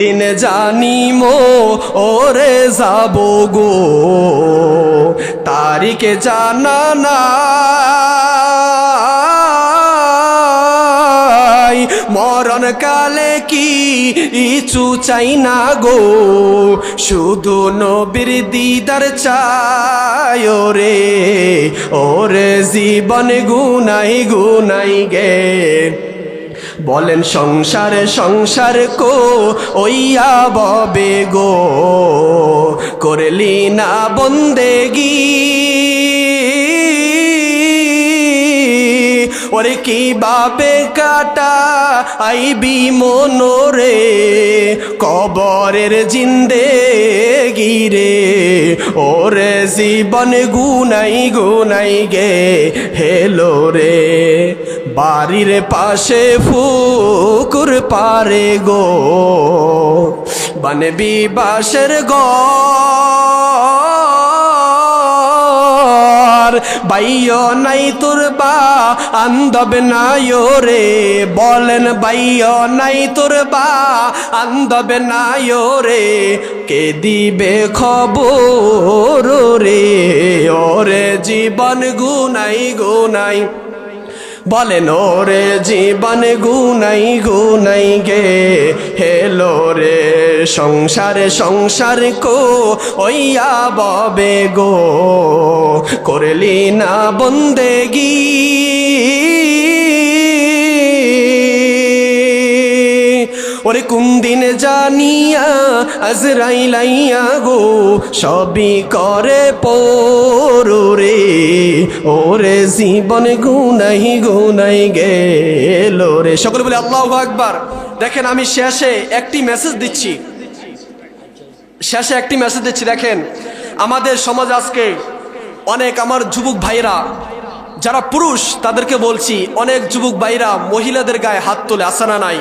দিন জানিমো, ওরে যাব গো। তারিখে জানা নাই, মরণ কালে কি ইচু চাই না গো। শুধু নবীর দিদার চায় রে ওরে জীবন গুনাই গুনাই গে। বলেন, সংসারে, সংসার কো, ওইয়া ববে গো। করলি না বন্দেগি। ওরে কি বাবে কাটা আইবি মনোরে, কবরের জিন্দে গিরে ওরে জীবন গুনাই গুনাই গে, হেলো রে। বাড়ির পাশে ফুকুর পারে গো। বানবি বাসের ঘর। বাইয় নাই তোর বা, আন্দব নাই রে। বলেন বাইয় নাই তোর বা, আন্দব নাই রে। কে দিবে খবর রে? ওরে জীবন গুনাই গুনাই। বলেন ওরে জীবন গুনাই গুনাই গে। হেলো রে সংসার সংসার কো, ওইয়া ববে গো। করলি না বন্দেগি। কোন দিন জানিয়া আজরাইলাইয়া গো, সবই করে পরে ওরে জীবন গুনাই গুনাই গেল রে। সকলে বলে, আল্লাহ আকবার। দেখেন, আমি শেষে একটি মেসেজ দিচ্ছি। শেষে একটি মেসেজ দিচ্ছি, দেখেন। আমাদের সমাজ আজকে অনেক আমার যুবক ভাইরা, যারা পুরুষ, তাদেরকে বলছি, অনেক যুবক ভাইরা মহিলাদের গায়ে হাত তোলে, আসানা নাই।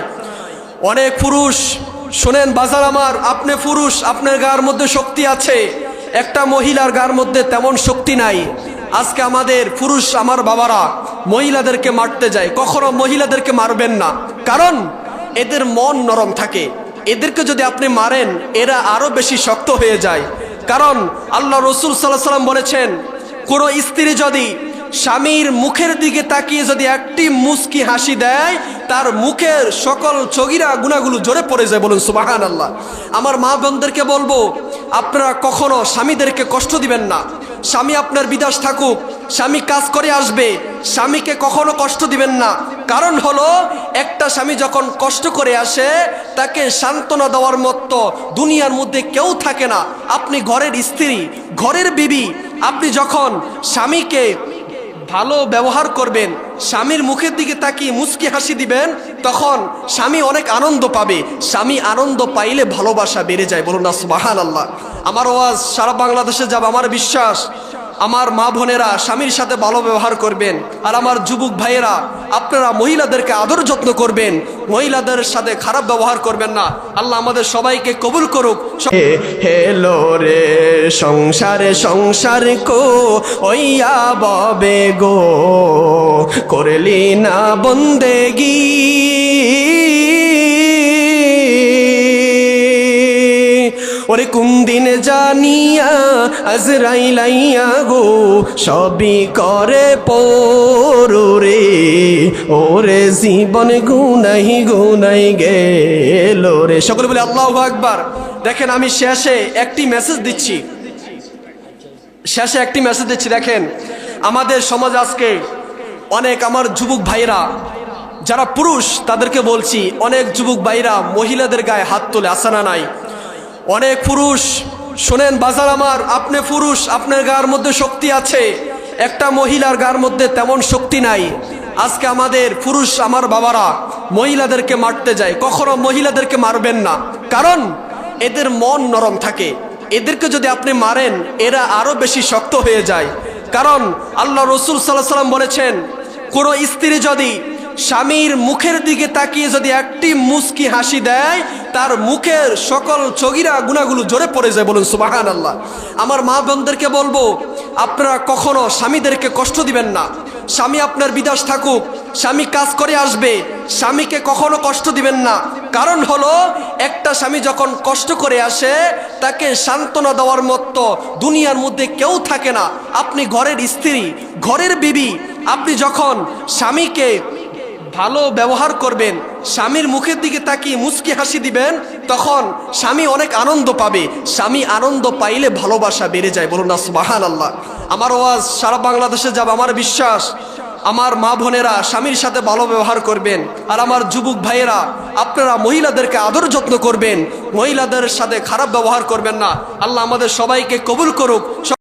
অনেক পুরুষ, শোনেন বাজার আমার, আপনি পুরুষ, আপনার গায়ের মধ্যে শক্তি আছে। একটা মহিলার গায়ের মধ্যে তেমন শক্তি নাই। আজকে আমাদের পুরুষ আমার বাবারা মহিলাদেরকে মারতে যায়। কখনো মহিলাদেরকে মারবেন না। কারণ এদের মন নরম থাকে। এদেরকে যদি আপনি মারেন, এরা আরও বেশি শক্ত হয়ে যায়। কারণ আল্লাহ রসুল সাল্লাহ সাল্লাম বলেছেন, কোনো স্ত্রী যদি স্বামীর মুখের দিকে তাকিয়ে যদি একটি মুস্কি হাসি দেয়, তার মুখের সকল চগিরা গুণাগুলো জোরে পড়ে যায় বলুন সুবাহান আল্লাহ আমার মা বোনদেরকে বলব, আপনারা কখনো স্বামীদেরকে কষ্ট দিবেন না। স্বামী আপনার বিদাস থাকুক, স্বামী কাজ করে আসবে, স্বামীকে কখনো কষ্ট দিবেন না। কারণ হলো, একটা স্বামী যখন কষ্ট করে আসে, তাকে সান্ত্বনা দেওয়ার মতো দুনিয়ার মধ্যে কেউ থাকে না। আপনি ঘরের স্ত্রী, ঘরের বিবি, আপনি যখন স্বামীকে ভালো ব্যবহার করবেন, স্বামীর মুখের দিকে তাকিয়ে মুসকি হাসি দিবেন, তখন স্বামী অনেক আনন্দ পাবে। স্বামী আনন্দ পাইলে ভালোবাসা বেড়ে যায়। বলুন না সুবাহান আল্লাহ আমার ওয়াজ সারা বাংলাদেশে যাব, আমার বিশ্বাস। আমার মা বোনেরা স্বামীর সাথে ভালো ব্যবহার করবেন। আর আমার যুবক ভাইয়েরা, আপনারা মহিলাদেরকে আদর যত্ন করবেন। মহিলাদের সাথে খারাপ ব্যবহার করবেন না। আল্লাহ আমাদের সবাইকে কবুল করুক। হেলো রে সংসারে সংসার কো, ওইয়া ববে গো, করলি না বন্দেগি। কোন দিন জানিয়া আজরাইলাইয়া গো, সবই করে পরে ওরে জীবন গুনাই গুনাই গেল রে। সকলে বলে, আল্লাহ আকবার। দেখেন, আমি শেষে একটি মেসেজ দিচ্ছি। শেষে একটি মেসেজ দিচ্ছি, দেখেন। আমাদের সমাজ আজকে অনেক আমার যুবক ভাইরা, যারা পুরুষ, তাদেরকে বলছি, অনেক যুবক ভাইরা মহিলাদের গায়ে হাত তোলে, আসানা নাই। অনেক পুরুষ। শোনেন, বাজার আমার, আপনি পুরুষ, আপনার গায়ের মধ্যে শক্তি আছে। একটা মহিলার গার মধ্যে তেমন শক্তি নাই। আজকে আমাদের পুরুষ আমার বাবারা মহিলাদেরকে মারতে যায়। কখনো মহিলাদেরকে মারবেন না। কারণ এদের মন নরম থাকে। এদেরকে যদি আপনি মারেন, এরা আরও বেশি শক্ত হয়ে যায়। কারণ আল্লাহ রসুল সাল্লাহ সাল্লাম বলেছেন, কোনো স্ত্রী যদি স্বামীর মুখের দিকে তাকিয়ে যদি একটি মুস্কি হাসি দেয়, তার মুখের সকল চগিরা গুণাগুলো জোরে পড়ে যায় বলুন সুবাহান আল্লাহ আমার মা বোনদেরকে বলব, আপনারা কখনো স্বামীদেরকে কষ্ট দিবেন না। স্বামী আপনার বিদাস থাকুক, স্বামী কাজ করে আসবে, স্বামীকে কখনো কষ্ট দিবেন না। কারণ হলো, একটা স্বামী যখন কষ্ট করে আসে, তাকে সান্ত্বনা দেওয়ার মতো দুনিয়ার মধ্যে কেউ থাকে না। আপনি ঘরের স্ত্রী, ঘরের বিবি, আপনি যখন স্বামীকে ভালো ব্যবহার করবেন, স্বামীর মুখের দিকে তাকিয়ে মুচকি হাসি দিবেন, তখন স্বামী অনেক আনন্দ পাবে। স্বামী আনন্দ পাইলে ভালোবাসা বেড়ে যায়। বলুন না আল্লাহ আমার ওয়াজ সারা বাংলাদেশে যাব, আমার বিশ্বাস। আমার মা বোনেরা স্বামীর সাথে ভালো ব্যবহার করবেন। আর আমার যুবক ভাইয়েরা, আপনারা মহিলাদেরকে আদর যত্ন করবেন। মহিলাদের সাথে খারাপ ব্যবহার করবেন না। আল্লাহ আমাদের সবাইকে কবুল করুক।